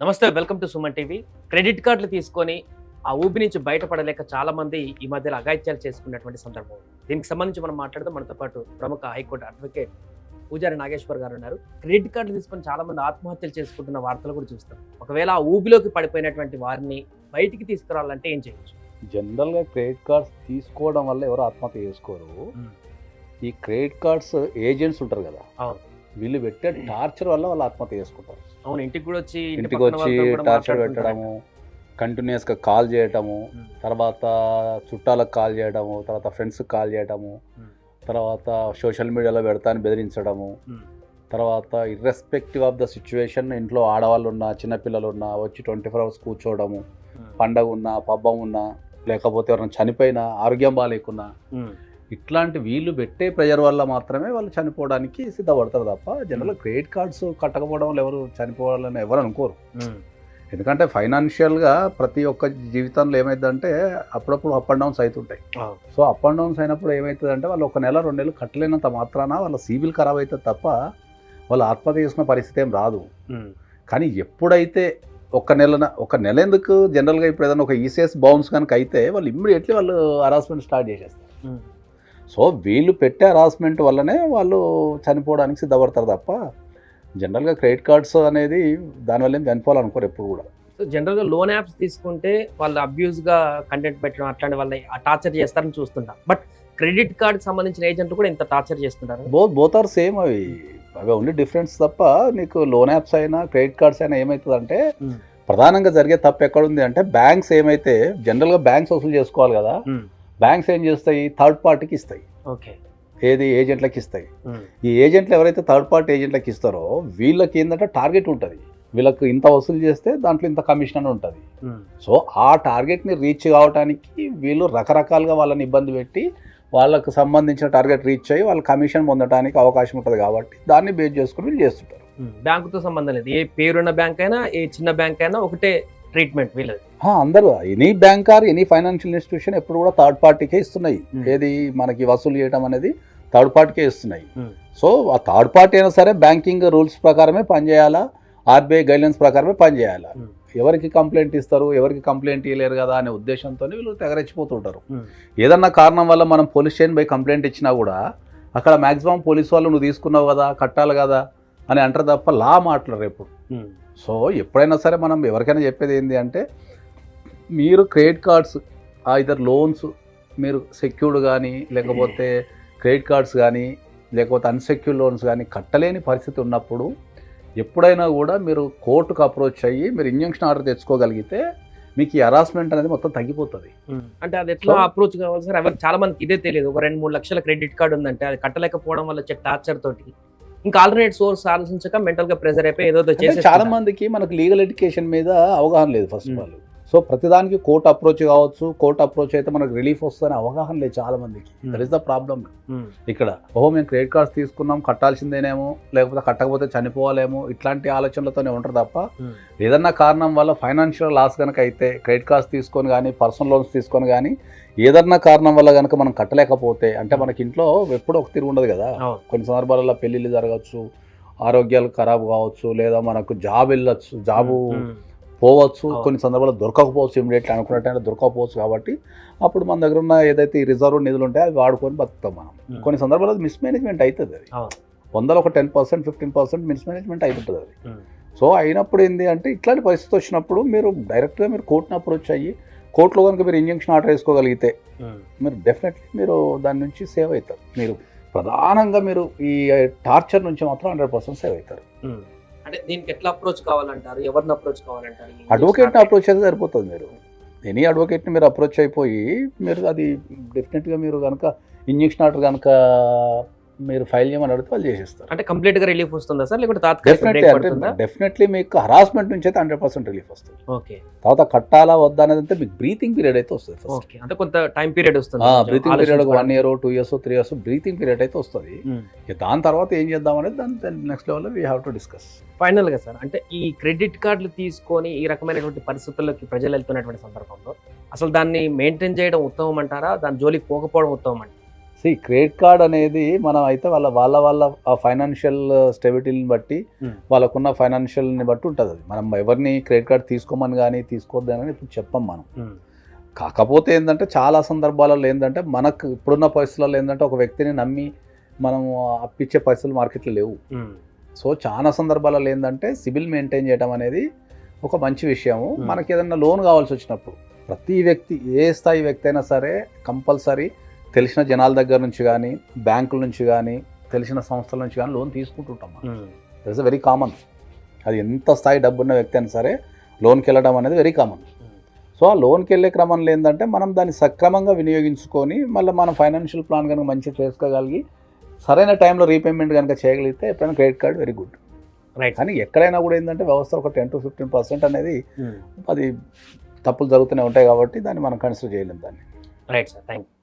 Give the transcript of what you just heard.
నమస్తే welcome to Suman TV. Credit కార్డులు తీసుకొని ఆ ఊపి నుంచి బయటపడలేక చాలా మంది ఈ మధ్యలో అఘాయిత్యాలు చేసుకున్నటువంటి సందర్భం దీనికి సంబంధించి మనం మాట్లాడుతూ మనతో పాటు ప్రముఖ హైకోర్టు అడ్వకేట్ పూజారి నాగేశ్వర్ గారు ఉన్నారు. క్రెడిట్ కార్డులు తీసుకొని చాలా మంది ఆత్మహత్యలు చేసుకుంటున్న వార్తలు కూడా చూస్తాం. ఒకవేళ ఆ ఊబిలోకి పడిపోయినటువంటి వారిని బయటికి తీసుకురావాలంటే ఏం చేయొచ్చు? జనరల్గా క్రెడిట్ కార్డ్స్ తీసుకోవడం వల్ల ఎవరు ఆత్మహత్య చేసుకోరు. ఈ క్రెడిట్ కార్డ్స్ ఏజెంట్స్ ఉంటారు కదా. వీళ్ళు పెట్టే టార్చర్ వల్ల వాళ్ళు ఆత్మహత్య చేసుకుంటారు అవును ఇంటికి కూడా వచ్చి ఇంటి ఇంటికి వచ్చి టార్చర్. పెట్టడము కంటిన్యూస్గా కాల్ చేయటము. తర్వాత చుట్టాలకు కాల్ చేయడము తర్వాత ఫ్రెండ్స్కి కాల్ చేయడము. తర్వాత సోషల్ మీడియాలో పెడతాను బెదిరించడము. తర్వాత ఇర్రెస్పెక్టివ్ ఆఫ్ ద సిచ్యువేషన్ ఇంట్లో ఆడవాళ్ళు ఉన్నా చిన్నపిల్లలు ఉన్నా వచ్చి ట్వంటీ ఫోర్ అవర్స్ కూర్చోవడము మ్మ్. పండగ ఉన్నా పబ్బం ఉన్నా లేకపోతే ఎవరైనా చనిపోయినా ఆరోగ్యం బాగాలేకున్నా. ఇట్లాంటి వీళ్ళు పెట్టే ప్రెజర్ వల్ల మాత్రమే వాళ్ళు చనిపోవడానికి సిద్ధపడతారు తప్ప జనరల్ క్రెడిట్ కార్డ్స్ కట్టకపోవడం వల్ల ఎవరు చనిపోవాలని ఎవరు అనుకోరు మ్మ్. ఎందుకంటే ఫైనాన్షియల్గా ప్రతి ఒక్క జీవితంలో ఏమైందంటే అప్పుడప్పుడు అప్ అండ్ డౌన్స్ అవుతుంటాయి. సో అప్ అండ్ డౌన్స్ అయినప్పుడు ఏమవుతుందంటే వాళ్ళు ఒక నెల రెండు నెలలు కట్టలేనంత మాత్రాన వాళ్ళ సిబిల్ ఖరాబ్ అవుతుంది తప్ప వాళ్ళు ఆత్మహత్య చేసుకున్న పరిస్థితి ఏం రాదు మ్మ్. కానీ ఎప్పుడైతే ఒక నెలన ఒక నెల ఎందుకు జనరల్గా ఇప్పుడు ఏదైనా ఒక ఈసీఎస్ బౌన్స్ కనుక అయితే వాళ్ళు ఇమ్మీడియట్లీ వాళ్ళు హరాస్మెంట్ స్టార్ట్ చేసేస్తారు. సో వీళ్ళు పెట్టే హరాస్మెంట్ వల్లనే వాళ్ళు చనిపోవడానికి సిద్ధపడతారు తప్ప జనరల్గా క్రెడిట్ కార్డ్స్ అనేది దానివల్ల ఏం చనిపోవాలనుకోరు ఎప్పుడు కూడా సో జనరల్గా లోన్ యాప్స్ తీసుకుంటే వాళ్ళు అబ్యూస్గా కంటెంట్ పెట్టడం అట్లాంటి వాళ్ళని టార్చర్ చేస్తారని చూస్తుంటాం బట్ క్రెడిట్ కార్డ్ సంబంధించిన ఏజెంట్లు కూడా ఇంత టార్చర్ చేస్తుంటారు బోత్ బోత్ ఆర్ సేమ్ అవి అవి ఓన్లీ డిఫరెన్స్ తప్ప నీకు లోన్ యాప్స్ అయినా క్రెడిట్ కార్డ్స్ అయినా ఏమవుతుందంటే మ్మ్. ప్రధానంగా జరిగే తప్పు ఎక్కడుంది అంటే బ్యాంక్స్ ఏమైతే జనరల్గా బ్యాంక్స్ వసూలు చేసుకోవాలి కదా మ్మ్. బ్యాంక్స్ ఏం చేస్తాయి? థర్డ్ పార్టీకి ఇస్తాయి. ఓకే. ఏది? ఏజెంట్లకి ఇస్తాయి. ఈ ఏజెంట్లు ఎవరైతే థర్డ్ పార్టీ ఏజెంట్లకు ఇస్తారో వీళ్ళకి ఏంటంటే టార్గెట్ ఉంటుంది. వీళ్ళకి ఇంత వసూలు చేస్తే దాంట్లో ఇంత కమిషన్ అని ఉంటుంది. సో ఆ టార్గెట్ని రీచ్ కావడానికి వీళ్ళు రకరకాలుగా వాళ్ళని ఇబ్బంది పెట్టి వాళ్ళకు సంబంధించిన టార్గెట్ రీచ్ అయ్యి వాళ్ళ కమిషన్ పొందడానికి అవకాశం ఉంటుంది కాబట్టి దాన్ని బేస్ చేసుకుని వీళ్ళు చేస్తుంటారు. బ్యాంకుతో సంబంధం లేదు. ఏ పేరున్న బ్యాంక్ అయినా ఏ చిన్న బ్యాంక్ అయినా ఒకటే ట్రీట్మెంట్ వీళ్ళది అందరూ any bank or any financial institution ఎప్పుడు కూడా థర్డ్ పార్టీకే ఇస్తున్నాయి. ఏది మనకి వసూలు చేయడం అనేది థర్డ్ పార్టీకే ఇస్తున్నాయి. సో ఆ థర్డ్ పార్టీ అయినా సరే బ్యాంకింగ్ రూల్స్ ప్రకారమే పనిచేయాలా ఆర్బీఐ గైడ్లైన్స్ ప్రకారమే పనిచేయాలా. ఎవరికి కంప్లైంట్ ఇస్తారు ఎవరికి కంప్లైంట్ ఇవ్వలేరు కదా అనే ఉద్దేశంతో వీళ్ళు తెగరెచ్చిపోతుంటారు. ఏదన్నా కారణం వల్ల మనం పోలీస్ స్టేషన్ పోయి కంప్లైంట్ ఇచ్చినా కూడా అక్కడ మాక్సిమం పోలీస్ వాళ్ళు నువ్వు తీసుకున్నావు కదా కట్టాలి కదా అని అంటారు తప్ప లా మాట్లాడరు ఎప్పుడు. సో ఎప్పుడైనా సరే మనం ఎవరికైనా చెప్పేది ఏంటి అంటే మీరు క్రెడిట్ కార్డ్స్ ఇద్దరు లోన్స్ మీరు సెక్యూర్డ్ కానీ లేకపోతే క్రెడిట్ కార్డ్స్ కానీ లేకపోతే అన్సెక్యూర్డ్ లోన్స్ కానీ కట్టలేని పరిస్థితి ఉన్నప్పుడు ఎప్పుడైనా కూడా మీరు కోర్టుకు అప్రోచ్ అయ్యి మీరు ఇంజంక్షన్ ఆర్డర్ తెచ్చుకోగలిగితే మీకు ఈ హరాస్మెంట్ అనేది మొత్తం తగ్గిపోతుంది. అంటే అది ఎట్లా అప్రోచ్ కావాలి సార్? చాలా మందికి ఇదే తెలియదు. ఒక రెండు మూడు లక్షల క్రెడిట్ కార్డు ఉందంటే అది కట్టలేకపోవడం వల్ల వచ్చే టార్చర్ తోటి ఇంకా ఆల్టర్నేట్ సోర్స్ ఆలోచించక మెంటల్గా ప్రెజర్ అయిపోయి ఏదో చాలా మందికి మనకు లీగల్ ఎడ్యుకేషన్ మీద అవగాహన లేదు ఫస్ట్ ఆఫ్. ఆల్ సో ప్రతిదానికి కోర్టు అప్రోచ్ కావచ్చు కోర్టు అప్రోచ్ అయితే మనకు రిలీఫ్ వస్తుందని అవగాహన లేదు చాలా మందికి Hmm. That is the problem ఇక్కడ ఓహో మేము క్రెడిట్ కార్డ్స్ తీసుకున్నాం కట్టాల్సిందేనేమో లేకపోతే కట్టకపోతే చనిపోవాలేమో ఇట్లాంటి ఆలోచనలతోనే ఉంటారు తప్ప ఏదన్నా కారణం వల్ల ఫైనాన్షియల్ లాస్ కనుక అయితే క్రెడిట్ కార్డ్స్ తీసుకొని కానీ పర్సనల్ లోన్స్ తీసుకొని కానీ ఏదన్నా కారణం వల్ల కనుక మనం కట్టలేకపోతే అంటే మనకి ఇంట్లో ఎప్పుడూ ఒక తిరుగు ఉండదు కదా కొన్ని సందర్భాలలో పెళ్ళిళ్ళు జరగచ్చు ఆరోగ్యాలు ఖరాబ్ కావచ్చు లేదా మనకు జాబ్ వెళ్ళచ్చు జాబు మ్మ్. పోవచ్చు. కొన్ని సందర్భాల్లో దొరకకపోవచ్చు ఇమీడియట్లీ అనుకున్నట్టయినా దొరకకపోవచ్చు కాబట్టి అప్పుడు మన దగ్గర ఉన్న ఏదైతే ఈ రిజర్వ్ నిధులు ఉంటాయో అవి వాడుకొని బతుకుతాం మనం. కొన్ని సందర్భాల్లో మిస్మేనేజ్మెంట్ అవుతుంది అది. వందలో ఒక ten percent fifteen percent mismanagement అవుతుంటుంది అది. సో అయినప్పుడు ఏంటి అంటే ఇట్లాంటి పరిస్థితి వచ్చినప్పుడు మీరు డైరెక్ట్గా మీరు కోర్టుని అప్రోచ్ అయ్యి కోర్టులో కనుక మీరు ఇంజక్షన్ ఆర్డర్ వేసుకోగలిగితే. మీరు డెఫినెట్లీ మీరు దాని నుంచి సేవ్ అవుతారు మీరు ప్రధానంగా మీరు ఈ టార్చర్ నుంచి మాత్రం హండ్రెడ్ పర్సెంట్ సేవ్ అవుతారు. అంటే దీనికి ఎట్లా అప్రోచ్ కావాలంటారు? ఎవరిని అప్రోచ్ కావాలంటారు? అడ్వకేట్ని అప్రోచ్ అయితే సరిపోతుంది మీరు. ఎనీ అడ్వకేట్ని మీరు అప్రోచ్ అయిపోయి మీరు అది డెఫినెట్గా మీరు కనుక ఇంజక్షన్ ఆర్డర్ కనుక మీరు ఫైల్ చేయమని అడిగితే వాళ్ళు చేసేస్తారు. అంటే కంప్లీట్గా రిలీఫ్ వస్తుందా సార్? లేకుంటే తాత్కాలిక డెఫినెట్లీ మీకు హరాస్మెంట్ నుంచి అయితే హండ్రెడ్ పర్సెంట్ రిలీఫ్ వస్తుంది. ఓకే తర్వాత కట్టాలా వద్దా అనేది అంటే మీకు బ్రీతింగ్ పీరియడ్ అయితే వస్తుంది ఓకే అంటే కొంత టైం పీరియడ్ వస్తుంది. Breathing period one year two years three years breathing period అయితే వస్తుంది. ఇక దాని తర్వాత ఏం చేద్దాం అనేది దాని నెక్స్ట్ లెవెల్లో వీ హ్యావ్ టు డిస్కస్ ఫైనల్గా సార్ అంటే ఈ క్రెడిట్ కార్డులు తీసుకొని ఈ రకమైనటువంటి పరిస్థితుల్లోకి ప్రజలు వెళ్తున్నటువంటి సందర్భంలో అసలు దాన్ని మెయింటైన్ చేయడం ఉత్తమం అంటారా? దాని జోలికి పోకపోవడం ఉత్తమం అంటారా? సి క్రెడిట్ కార్డ్ అనేది మనం అయితే వాళ్ళ వాళ్ళ వాళ్ళ ఫైనాన్షియల్ స్టెబిలిటీని బట్టి Hmm. వాళ్ళకున్న ఫైనాన్షియల్ని బట్టి ఉంటుంది అది. మనం ఎవరిని క్రెడిట్ కార్డ్ తీసుకోమని కానీ తీసుకోవద్దని ఇప్పుడు చెప్పం మనం. ఉమ్, కాకపోతే ఏంటంటే చాలా సందర్భాలలో ఏంటంటే మనకు ఇప్పుడున్న పరిస్థితులలో ఏంటంటే ఒక వ్యక్తిని నమ్మి మనం అప్పించే పరిస్థితులు మార్కెట్లో లేవు. ఉమ్, సో చాలా సందర్భాలలో ఏంటంటే సిబిల్ మెయింటైన్ చేయడం అనేది ఒక మంచి విషయము. Hmm. మనకి ఏదైనా లోన్ కావాల్సి వచ్చినప్పుడు ప్రతి వ్యక్తి ఏ స్థాయి వ్యక్తి అయినా సరే కంపల్సరీ తెలిసిన జనాల దగ్గర నుంచి కానీ బ్యాంకుల నుంచి కానీ తెలిసిన సంస్థల నుంచి కానీ లోన్ తీసుకుంటుంటాం ఉమ్, దట్స్ వెరీ కామన్ అది ఎంత స్థాయి డబ్బున్న వ్యక్తి అయినా సరే లోన్కి వెళ్ళడం అనేది వెరీ కామన్. సో ఆ లోన్కి వెళ్ళే క్రమంలో ఏంటంటే మనం దాన్ని సక్రమంగా వినియోగించుకొని మళ్ళీ మనం ఫైనాన్షియల్ ప్లాన్ కనుక మంచిగా చేసుకోగలిగి సరైన టైంలో రీపేమెంట్ కనుక చేయగలిగితే ఎప్పుడైనా credit card very good. Right కానీ ఎక్కడైనా కూడా ఏంటంటే వ్యవస్థ ఒక టెన్ టు ఫిఫ్టీన్ పర్సెంట్ అనేది అది తప్పులు జరుగుతూనే ఉంటాయి కాబట్టి దాన్ని మనం కన్సిడర్ చేయలేం దాన్ని. Right sir thank you